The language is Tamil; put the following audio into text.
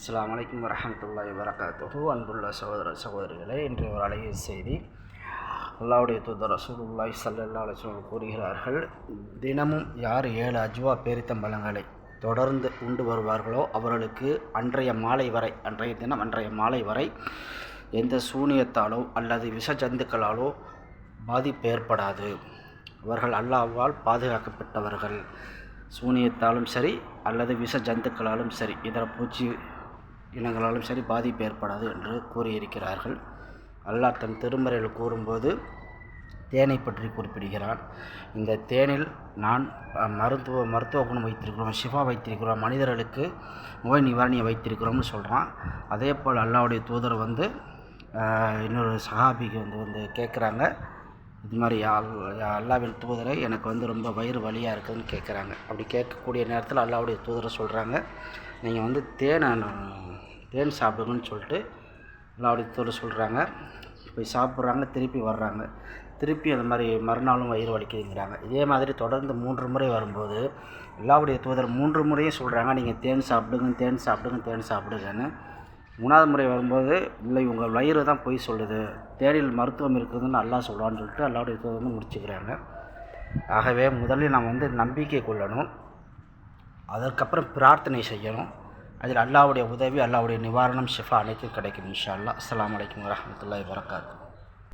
அஸ்லாம் வலைக்கம் வரமத்துல்லாஹி வரகாத்து அன்புள்ள சகோதர சகோதரிகளே இன்றைய ஒரு அழகிய செய்தி. அல்லாவுடைய தூதர் ரசூலுல்லாஹி ஸல்லல்லாஹு அலைஹி கூறுகிறார்கள் தினமும் யார் ஏழு அஜ்வா பேரித்தம்பழங்களை தொடர்ந்து உண்டு வருவார்களோ அவர்களுக்கு அன்றைய மாலை வரை அன்றைய தினம் அன்றைய மாலை வரை எந்த சூனியத்தாலோ அல்லது விஷ ஜந்துக்களாலோ பாதிப்பு ஏற்படாது. அவர்கள் அல்லாஹ்வால் பாதுகாக்கப்பட்டவர்கள். சூனியத்தாலும் சரி அல்லது விஷ ஜந்துக்களாலும் சரி இதர பூச்சி இனங்களாலும் சரி பாதிப்பு ஏற்படாது என்று கூறியிருக்கிறார்கள். அல்லாஹ் தன் திருமறையில் கூறும்போது தேனை பற்றி குறிப்பிடுகிறான். இந்த தேனில் நான் மருத்துவ மருத்துவ குணம் வைத்திருக்கிறோம் ஷிஃபா வைத்திருக்கிறோம் மனிதர்களுக்கு நோய் நிவாரணியை வைத்திருக்கிறோம்னு சொல்கிறான் அதே போல் அல்லாவுடைய தூதர் வந்து இன்னொரு சஹாபிக்கு வந்து வந்து கேட்குறாங்க. இது மாதிரி அல்லாவின் தூதரை எனக்கு வந்து ரொம்ப வயிறு வலியாக இருக்குதுன்னு கேட்குறாங்க. அப்படி கேட்கக்கூடிய நேரத்தில் அல்லாவுடைய தூதரை சொல்கிறாங்க நீங்கள் வந்து தேனை தேன் சாப்பிடுங்கன்னு சொல்லிட்டு அல்லாவுடைய தூதர் சொல்கிறாங்க. போய் சாப்பிட்றாங்க திருப்பி வர்றாங்க. திருப்பி அந்த மாதிரி மறுநாளும் வயிறு வலிக்குதுங்கிறாங்க. இதே மாதிரி தொடர்ந்து மூன்று முறை வரும்போது எல்லாவுடைய தூதர் மூன்று முறையும் சொல்கிறாங்க நீங்கள் தேன் சாப்பிடுங்க தேன் சாப்பிடுங்க தேன் சாப்பிடுங்கன்னு. மூணாவது முறை வரும்போது இல்லை உங்கள் வயிறு தான் பொய் சொல்லுது. தேனில் மருத்துவம் இருக்குதுன்னு நல்லா சொல்லுவான்னு சொல்லிட்டு எல்லாவுடைய தூதர் வந்து முடிச்சுக்கிறாங்க. ஆகவே முதலில் நாம் வந்து நம்பிக்கை கொள்ளணும் அதற்கப்புறம் பிரார்த்தனை செய்யணும். அதில் அல்லாவுடைய உதவி அல்லாவுடைய நிவாரணம் ஷிஃபா அனைத்தும் கிடைக்கும் இன்ஷா அல்லாஹ். அஸ்லாம் வலைக்கம் வரஹ்மத்துல்லாஹி வரகாத்து